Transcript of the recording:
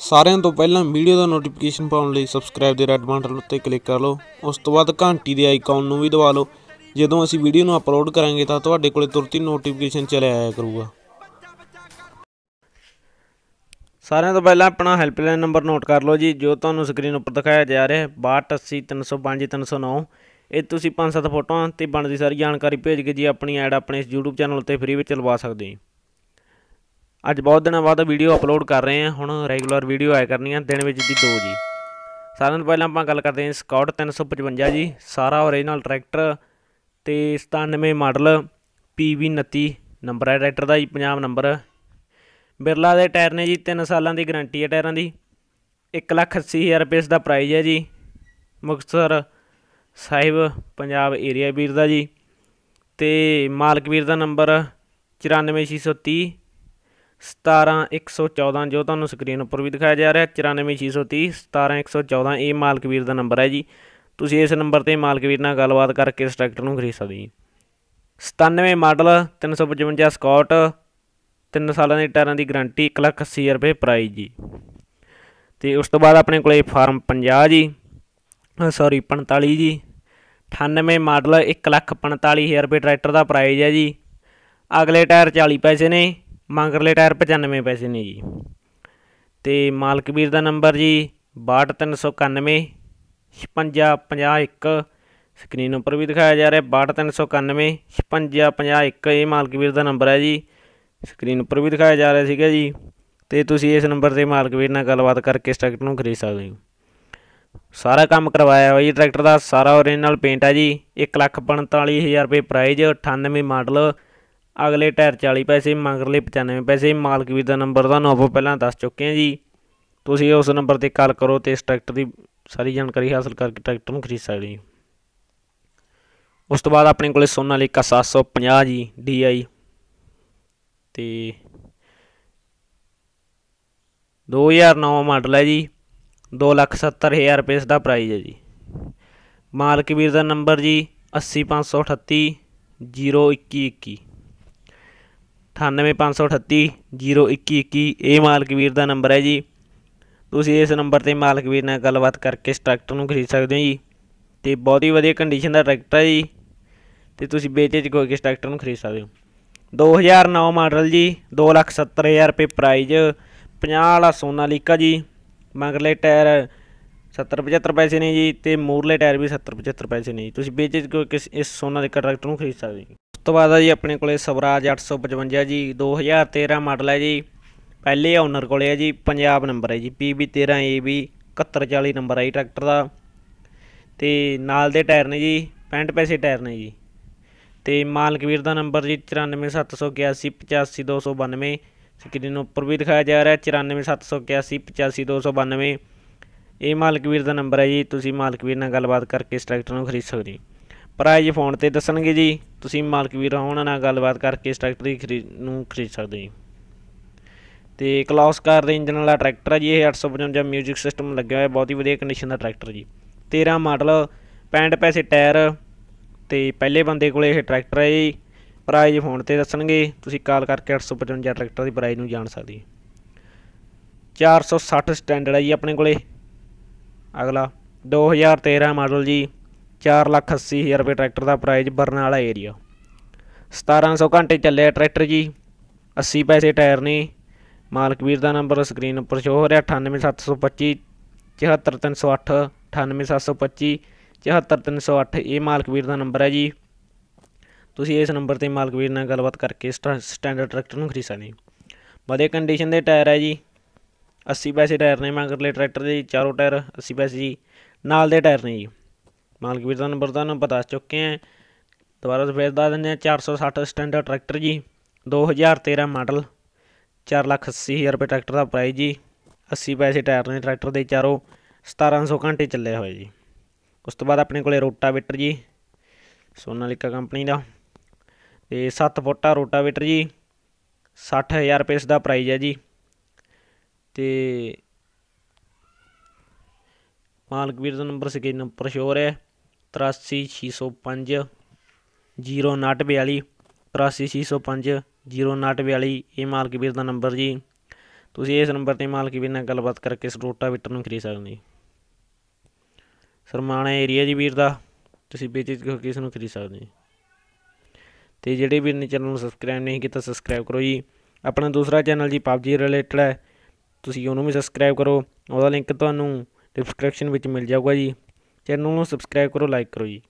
ਸਾਰਿਆਂ ਤੋਂ ਪਹਿਲਾਂ ਵੀਡੀਓ ਦਾ ਨੋਟੀਫਿਕੇਸ਼ਨ ਪਾਉਣ ਲਈ ਸਬਸਕ੍ਰਾਈਬ ਦੇ ਰੈੱਡ ਬਟਨ ਉੱਤੇ ਕਲਿੱਕ ਕਰ ਲਓ। ਉਸ ਤੋਂ ਬਾਅਦ ਘੰਟੀ ਦੇ ਆਈਕਨ ਨੂੰ ਵੀ ਦਬਾ ਲਓ। ਜਦੋਂ ਅਸੀਂ ਵੀਡੀਓ ਨੂੰ ਅਪਲੋਡ ਕਰਾਂਗੇ ਤਾਂ ਤੁਹਾਡੇ ਕੋਲੇ ਤੁਰਤੀ ਨੋਟੀਫਿਕੇਸ਼ਨ ਚਲਿਆ ਆਇਆ ਕਰੂਗਾ। ਸਾਰਿਆਂ ਤੋਂ ਪਹਿਲਾਂ ਆਪਣਾ ਹੈਲਪਲਾਈਨ ਨੰਬਰ ਨੋਟ ਕਰ ਲਓ ਜੀ, ਜੋ ਤੁਹਾਨੂੰ ਸਕਰੀਨ ਉੱਪਰ ਦਿਖਾਇਆ ਜਾ ਰਿਹਾ ਹੈ 6280305309 ਇਹ ਤੁਸੀਂ ਪੰਜ ਸੱਤ ਫੋਟੋਆਂ ਤੇ ਬਣਦੀ ਸਾਰੀ ਜਾਣਕਾਰੀ ਭੇਜ ਕੇ ਜੀ ਆਪਣੀ ਐਡ ਆਪਣੇ ਇਸ YouTube ਚੈਨਲ ਉੱਤੇ ਫ੍ਰੀ ਵਿੱਚ ਲਵਾ ਸਕਦੇ ਹੋ ਅੱਜ ਬਹੁਤ ਦਿਨਾਂ ਬਾਅਦ ਵੀਡੀਓ ਅਪਲੋਡ ਕਰ ਰਹੇ ਹਾਂ। ਹੁਣ ਰੈਗੂਲਰ ਵੀਡੀਓ ਆਇਆ ਕਰਨੀਆਂ ਦਿਨ ਵਿੱਚ ਦੀ ਦੋ ਜੀ। ਸਾਰਿਆਂ ਤੋਂ ਪਹਿਲਾਂ ਆਪਾਂ ਗੱਲ ਕਰਦੇ ਹਾਂ ਸਕਾਟ 355 ਜੀ। ਸਾਰਾ ਓਰੀਜਨਲ ਟਰੈਕਟਰ ਤੇ 97 ਮਾਡਲ PV 29 ਨੰਬਰ ਹੈ ਟਰੈਕਟਰ ਦਾ ਜੀ, ਪੰਜਾਬ ਨੰਬਰ ਬਿਰਲਾ ਦੇ ਟਾਇਰ ਨੇ ਜੀ 3 ਸਾਲਾਂ ਦੀ ਗਾਰੰਟੀ ਹੈ ਟਾਇਰਾਂ ਦੀ। 180000 ਰੁਪਏ ਇਸ ਦਾ ਪ੍ਰਾਈਸ ਹੈ ਜੀ। ਮੁਕਤਸਰ ਸਾਹਿਬ, ਪੰਜਾਬ ਏਰੀਆ ਵੀਰ ਦਾ ਜੀ। ਤੇ ਮਾਲਕ ਵੀਰ ਦਾ ਨੰਬਰ 94630 17114 ਜੋ ਤੁਹਾਨੂੰ ਸਕਰੀਨ ਉੱਪਰ ਵੀ ਦਿਖਾਇਆ ਜਾ ਰਿਹਾ 94630 17114 ਇਹ ਮਾਲਕਵੀਰ ਦਾ ਨੰਬਰ ਹੈ ਜੀ। ਤੁਸੀਂ ਇਸ ਨੰਬਰ ਤੇ ਮਾਲਕਵੀਰ ਨਾਲ ਗੱਲਬਾਤ ਕਰਕੇ ਇਸ ਟਰੈਕਟਰ ਨੂੰ ਖਰੀਦ ਸਕਦੇ ਜੀ। 97 ਮਾਡਲ 355 ਸਕਾਟ 3 ਸਾਲਾਂ ਦੇ ਟਾਇਰਾਂ ਦੀ ਗਾਰੰਟੀ 180000 ਰੁਪਏ ਪ੍ਰਾਈਸ ਜੀ। ਤੇ ਉਸ ਤੋਂ ਬਾਅਦ ਆਪਣੇ ਕੋਲੇ ਫਾਰਮ 50 ਜੀ ਸੌਰੀ 45 ਜੀ। 98 ਮਾਡਲ 145000 ਰੁਪਏ ਟਰੈਕਟਰ ਦਾ ਪ੍ਰਾਈਸ ਹੈ ਜੀ। ਅਗਲੇ ਟਾਇਰ 40 ਪੈਸੇ ਨੇ। ਮੰਗਰਲੇ ਟਾਇਰ 95 ਪੈਸੇ ਨੇ ਜੀ। ਤੇ ਮਾਲਕ ਵੀਰ ਦਾ ਨੰਬਰ ਜੀ 62391 5651 ਸਕਰੀਨ ਉੱਪਰ ਵੀ ਦਿਖਾਇਆ ਜਾ ਰਿਹਾ 62391 5651 ਇਹ ਮਾਲਕ ਵੀਰ ਦਾ ਨੰਬਰ ਹੈ ਜੀ। ਸਕਰੀਨ ਉੱਪਰ ਵੀ ਦਿਖਾਇਆ ਜਾ ਰਿਹਾ ਸੀਗਾ ਜੀ। ਤੇ ਤੁਸੀਂ ਇਸ ਨੰਬਰ ਤੇ ਮਾਲਕ ਵੀਰ ਨਾਲ ਗੱਲਬਾਤ ਕਰਕੇ ਇਸ ਟਰੈਕਟਰ ਨੂੰ ਖਰੀਦ ਸਕਦੇ ਹੋ। ਸਾਰਾ ਕੰਮ ਕਰਵਾਇਆ ਹੋਇਆ ਜੀ ਟਰੈਕਟਰ ਦਾ, ਸਾਰਾ ਓਰੀਜਨਲ ਪੇਂਟ ਹੈ ਜੀ। 145000 ਰੁਪਏ ਪ੍ਰਾਈਜ਼ 98 ਮਾਡਲ। ਅਗਲੇ ਟਾਇਰ 40 ਪੈਸੇ, ਮਗਰਲੇ 95 ਪੈਸੇ, ਮਾਲਕ ਵੀਰ ਦਾ ਨੰਬਰ ਤੁਹਾਨੂੰ ਆਪਾਂ ਪਹਿਲਾਂ ਦੱਸ ਚੁੱਕੇ ਹਾਂ ਜੀ। ਤੁਸੀਂ ਉਸ ਨੰਬਰ ਤੇ ਕਾਲ ਕਰੋ ਤੇ ਇਸ ਟਰੈਕਟਰ ਦੀ ਸਾਰੀ ਜਾਣਕਾਰੀ ਹਾਸਲ ਕਰਕੇ ਟਰੈਕਟਰ ਨੂੰ ਖਰੀਦ ਸਕਦੇ ਹੋ। ਉਸ ਤੋਂ ਬਾਅਦ ਆਪਣੇ ਕੋਲੇ ਸੋਨਾਲੀਕਾ 750 ਜੀ DI ਤੇ 2009 ਮਾਡਲ ਹੈ ਜੀ 270000 ਰੁਪਏ ਇਸ ਦਾ ਪ੍ਰਾਈਸ ਹੈ ਜੀ। ਮਾਲਕ ਵੀਰ ਦਾ ਨੰਬਰ ਜੀ 80538 0121 98538 0121 ਇਹ ਮਾਲਕ ਵੀਰ ਦਾ ਨੰਬਰ ਹੈ ਜੀ। ਤੁਸੀਂ ਇਸ ਨੰਬਰ ਤੇ ਮਾਲਕ ਵੀਰ ਨਾਲ ਗੱਲਬਾਤ ਕਰਕੇ ਇਸ ਟਰੈਕਟਰ ਨੂੰ ਖਰੀਦ ਸਕਦੇ ਹੋ ਜੀ। ਤੇ ਬਹੁਤ ਹੀ ਵਧੀਆ ਕੰਡੀਸ਼ਨ ਦਾ ਟਰੈਕਟਰ ਹੈ ਜੀ। ਤੇ ਤੁਸੀਂ ਵੇਚੇ ਚ ਕੋਈ ਇਸ ਟਰੈਕਟਰ ਨੂੰ ਖਰੀਦ ਸਕਦੇ ਹੋ। 2009 ਮਾਡਲ ਜੀ 270000 ਰੁਪਏ ਪ੍ਰਾਈਜ਼ 50 ਵਾਲਾ ਸੋਨਾਲੀਕਾ ਜੀ। ਮਗਰਲੇ ਟਾਇਰ 70 75 ਪੈਸੇ ਨੇ ਜੀ ਤੇ ਮੂਰਲੇ ਟਾਇਰ ਵੀ 70 75 ਪੈਸੇ ਨੇ ਜੀ। ਤੁਸੀਂ ਵੇਚੇ ਕੋਈ ਕਿਸ ਇਸ ਸੋਨਾਲੀਕਾ ਟਰੈਕਟਰ ਨੂੰ ਖਰੀਦ ਸਕਦੇ ਹੋ ਤੋਂ ਬਾਅਦ ਆ ਜੀ ਆਪਣੇ ਕੋਲੇ ਸਵਰਾਜ 855 ਜੀ 2013 ਮਾਡਲ ਹੈ ਜੀ। ਪਹਿਲੇ ਓਨਰ ਕੋਲੇ ਹੈ ਜੀ, ਪੰਜਾਬ ਨੰਬਰ ਹੈ ਜੀ PB 13 AB 7140 ਨੰਬਰ ਹੈ ਜੀ ਟਰੈਕਟਰ ਦਾ। ਤੇ ਨਾਲ ਦੇ ਟਾਇਰ ਨੇ ਜੀ 65 ਪੈਸੇ ਟਾਇਰ ਨੇ ਜੀ। ਤੇ ਮਾਲਕ ਵੀਰ ਦਾ ਨੰਬਰ ਜੀ 94781 85292 ਸਕਰੀਨ ਉੱਪਰ ਵੀ ਦਿਖਾਇਆ ਜਾ ਰਿਹਾ 94781 85292 ਇਹ ਮਾਲਕ ਵੀਰ ਦਾ ਨੰਬਰ ਹੈ ਜੀ ਤੁਸੀਂ ਮਾਲਕ ਵੀਰ ਨਾਲ ਗੱਲਬਾਤ ਕਰਕੇ ਇਸ ਟਰੈਕਟਰ ਨੂੰ ਖਰੀਦ ਸਕਦੇ ਹੋ ਪ੍ਰਾਈਜ਼ ਫੋਨ ਤੇ ਦੱਸਣਗੇ ਜੀ, ਤੁਸੀਂ ਮਾਲਕ ਵੀਰ ਉਹਨਾਂ ਨਾਲ ਗੱਲਬਾਤ ਕਰਕੇ ਇਸ ਟਰੈਕਟਰ ਦੀ ਖਰੀਦ, ਨੂੰ ਖਰੀਦ ਸਕਦੇ ਜੀ ਤੇ ਕਲੌਸ ਕਾਰ ਦੇ ਇੰਜਨ ਵਾਲਾ ਟਰੈਕਟਰ ਹੈ ਜੀ, ਇਹ 855 ਮਿਊਜ਼ਿਕ ਸਿਸਟਮ ਲੱਗਿਆ ਹੋਇਆ, ਬਹੁਤ ਹੀ ਵਧੀਆ ਕੰਡੀਸ਼ਨ ਦਾ ਟਰੈਕਟਰ ਜੀ। 13 ਮਾਡਲ 65 ਪੈਸੇ ਟਾਇਰ, ਤੇ ਪਹਿਲੇ ਬੰਦੇ ਕੋਲੇ ਇਹ ਟਰੈਕਟਰ ਹੈ ਜੀ। ਪ੍ਰਾਈਜ਼ ਫੋਨ ਤੇ ਦੱਸਣਗੇ, ਤੁਸੀਂ ਕਾਲ ਕਰਕੇ 855 ਟਰੈਕਟਰ ਦੀ ਪ੍ਰਾਈਜ਼ ਨੂੰ ਜਾਣ ਸਕਦੇ 460 ਸਟੈਂਡਰਡ ਹੈ ਜੀ ਆਪਣੇ ਕੋਲੇ। ਅਗਲਾ 2013 ਮਾਡਲ ਜੀ। 480000 ਰੁਪਏ ਟਰੈਕਟਰ ਦਾ ਪ੍ਰਾਈਜ਼ ਬਰਨਾਲਾ ਏਰੀਆ 1700 ਘੰਟੇ ਚੱਲਿਆ ਟਰੈਕਟਰ ਜੀ। 80 ਪੈਸੇ ਟਾਇਰ ਨੇ। ਮਾਲਕ ਵੀਰ ਦਾ ਨੰਬਰ ਸਕਰੀਨ ਉੱਪਰ ਸ਼ੋ ਹੋ ਰਿਹਾ 98725 74308 98725 74308 ਇਹ ਮਾਲਕ ਵੀਰ ਦਾ ਨੰਬਰ ਹੈ ਜੀ। ਤੁਸੀਂ ਇਸ ਨੰਬਰ ਤੇ ਮਾਲਕ ਵੀਰ ਨਾਲ ਗੱਲਬਾਤ ਕਰਕੇ ਸਟੈਂਡਰਡ ਟਰੈਕਟਰ ਨੂੰ ਖਰੀਦ ਸਕਦੇ ਵਧੀਆ ਕੰਡੀਸ਼ਨ ਦੇ ਟਾਇਰ ਹੈ ਜੀ। 80 ਪੈਸੇ ਟਾਇਰ ਨੇ ਮਗਰਲੇ ਟਰੈਕਟਰ ਦੇ ਚਾਰੋਂ ਟਾਇਰ 80 ਪੈਸੇ ਜੀ। ਨਾਲ ਦੇ ਟਾਇਰ ਨੇ ਜੀ। ਮਾਲਕ ਵੀਰ ਦਾ ਨੰਬਰ ਤੁਹਾਨੂੰ ਪਤਾ ਚੁੱਕੇ ਆ ਦੁਬਾਰਾ ਫੇਰ ਦੱਸ ਦਿੰਦੇ ਆ 460 ਸਟੈਂਡਰਡ ਟਰੈਕਟਰ ਜੀ 2013 ਮਾਡਲ 480000 ਰੁਪਏ ਟਰੈਕਟਰ ਦਾ ਪ੍ਰਾਈਸ ਜੀ। 80 ਪੈਸੇ ਟਾਇਰ ਨੇ ਟਰੈਕਟਰ ਦੇ ਚਾਰੋਂ 1700 ਘੰਟੇ ਚੱਲੇ ਹੋਏ ਜੀ। ਉਸ ਤੋਂ ਬਾਅਦ ਆਪਣੇ ਕੋਲੇ ਰੋਟਾਵੇਟਰ ਜੀ, ਸੋਨਾਲੀਕਾ ਕੰਪਨੀ ਦਾ। ਤੇ 7 ਫੁੱਟਾ ਰੋਟਾਵੇਟਰ ਜੀ 60000 ਰੁਪਏ ਇਸ ਦਾ ਪ੍ਰਾਈਸ ਹੈ ਜੀ। ਤੇ ਮਾਲਕ ਵੀਰ ਦਾ ਨੰਬਰ ਸਕਰੀਨ ਉੱਪਰ ਸ਼ੋਰ ਹੈ। ਰਿਹਾ 83605 0942 83605 0942 ਇਹ ਮਾਲਕ ਵੀਰ ਦਾ ਨੰਬਰ ਜੀ। ਤੁਸੀਂ ਇਸ ਨੰਬਰ ਤੇ ਮਾਲਕ ਵੀਰ ਨਾਲ ਗੱਲਬਾਤ ਕਰਕੇ ਇਸ ਰੋਟਾਵੇਟਰ ਨੂੰ ਖਰੀਦ ਸਕਦੇ ਜੀ ਸਰਮਾਣਾ ਏਰੀਆ ਜੀ ਵੀਰ ਦਾ, ਤੁਸੀਂ ਬੇਚਿਜਕ ਹੋ ਇਸ ਨੂੰ ਖਰੀਦ ਸਕਦੇ ਹੋ। ਤੇ ਜਿਹੜੇ ਵੀਰ ਨੇ ਚੈਨਲ ਨੂੰ ਸਬਸਕ੍ਰਾਈਬ ਨਹੀਂ ਕੀਤਾ ਸਬਸਕ੍ਰਾਈਬ ਕਰੋ ਜੀ। ਆਪਣਾ ਦੂਸਰਾ ਚੈਨਲ ਜੀ ਪਬਜੀ ਰਿਲੇਟਡ ਹੈ, ਤੁਸੀਂ ਉਹਨੂੰ ਵੀ ਸਬਸਕ੍ਰਾਈਬ ਕਰੋ। ਉਹਦਾ ਲਿੰਕ ਤੁਹਾਨੂੰ ਡਿਸਕ੍ਰਿਪਸ਼ਨ ਵਿੱਚ ਮਿਲ ਜਾਊਗਾ ਜੀ। ਚੈਨਲ ਨੂੰ ਸਬਸਕ੍ਰਾਈਬ ਕਰੋ ਲਾਈਕ ਕਰੋ ਜੀ।